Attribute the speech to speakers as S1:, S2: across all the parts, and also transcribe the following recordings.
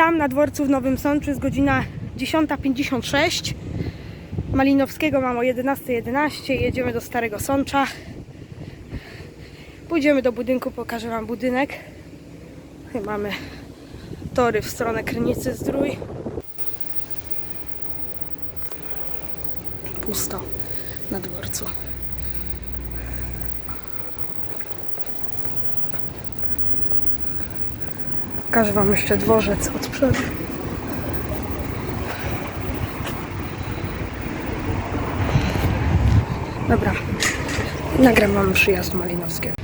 S1: Tam na dworcu w Nowym Sączu jest godzina 10.56. Malinowskiego mam o 11.11. Jedziemy do Starego Sącza. Pójdziemy do budynku, pokażę Wam budynek. Mamy tory w stronę Krynicy Zdrój. Pusto na dworcu. Pokażę Wam jeszcze dworzec od przodu. Dobra, nagram Wam przyjazd Malinowskiego.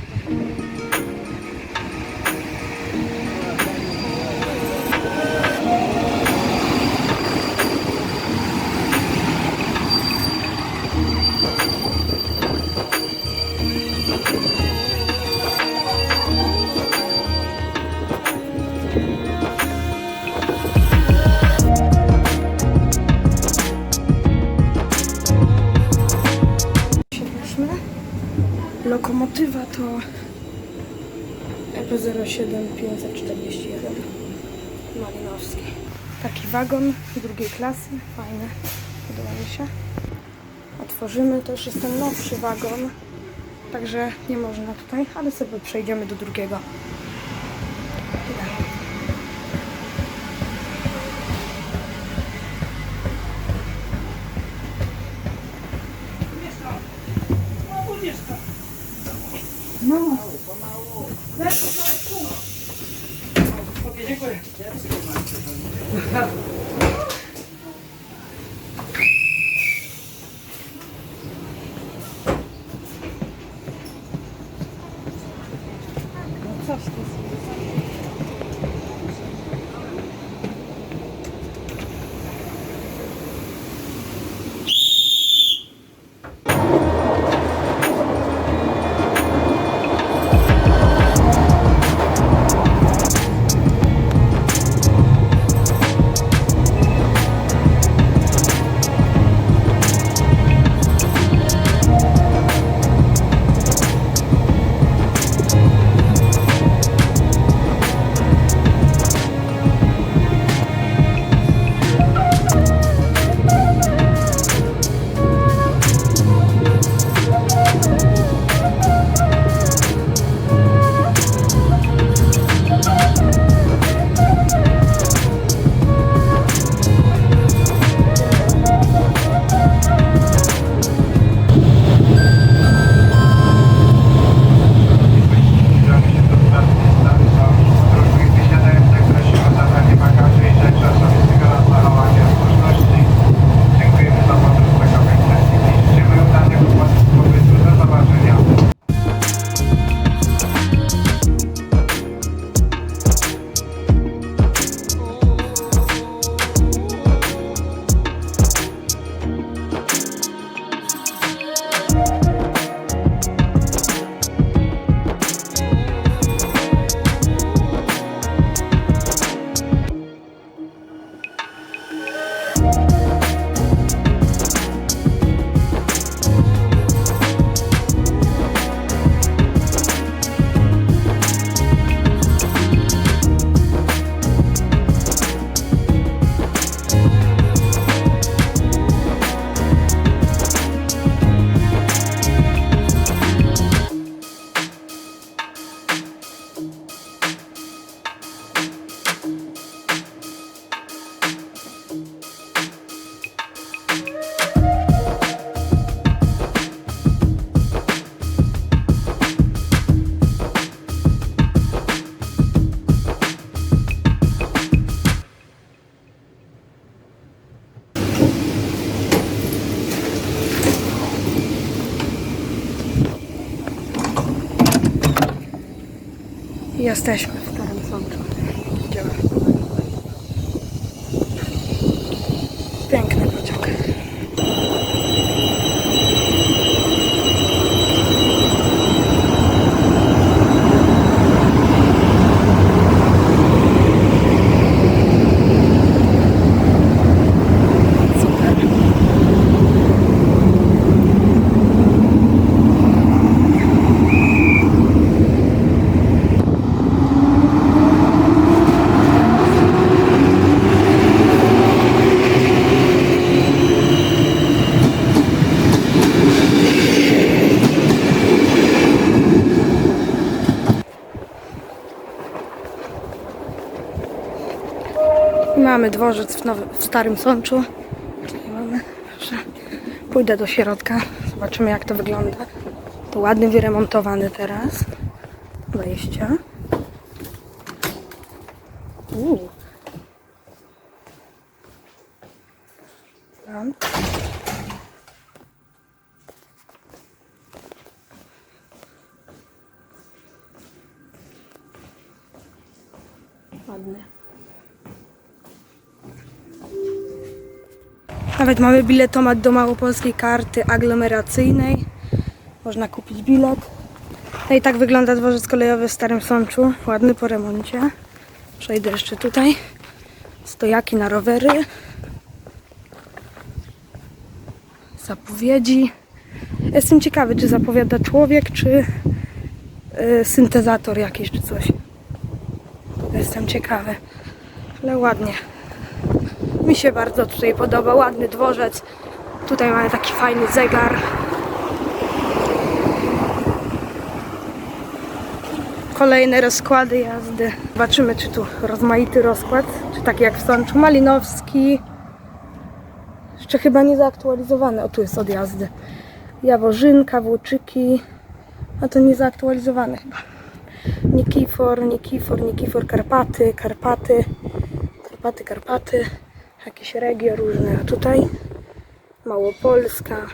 S1: Lokomotywa to E EP07541 Malinowski. Taki wagon drugiej klasy, fajny, podoba mi się. Otworzymy, to już jest ten nowszy wagon, także nie można tutaj, ale sobie przejdziemy do drugiego.
S2: No.
S1: Jesteśmy w Starym Sączu. Idziemy. Piękny pociąg. Super. I mamy dworzec w, w Starym Sączu. Mamy. Pójdę do środka, zobaczymy jak to wygląda. To ładny, wyremontowany teraz. Wejście. Uuu. Tam. Nawet mamy biletomat do małopolskiej karty aglomeracyjnej. Można kupić bilet. No i tak wygląda dworzec kolejowy w Starym Sączu. Ładny po remoncie. Przejdę jeszcze tutaj. Stojaki na rowery. Zapowiedzi. Jestem ciekawy, czy zapowiada człowiek, czy y, syntezator jakiś, czy coś. Jestem ciekawy. Ale ładnie. Mi się bardzo tutaj podoba. Ładny dworzec. Tutaj mamy taki fajny zegar. Kolejne rozkłady jazdy. Zobaczymy, czy tu rozmaity rozkład, czy tak jak w Sączu. Malinowski. Jeszcze chyba nie zaktualizowany. O, tu jest od jazdy. Jaworzynka, Włóczyki. A to nie zaktualizowane chyba. Nikifor, Nikifor, Nikifor, Karpaty, Karpaty, Karpaty, Karpaty, jakieś regio różne, a tutaj Małopolska,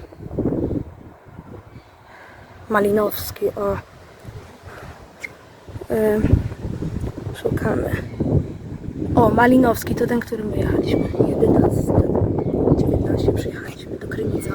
S1: Malinowski, o. Ym, szukamy. O, Malinowski to ten, który my jechaliśmy. 11, 19 przyjechaliśmy do Krynicy.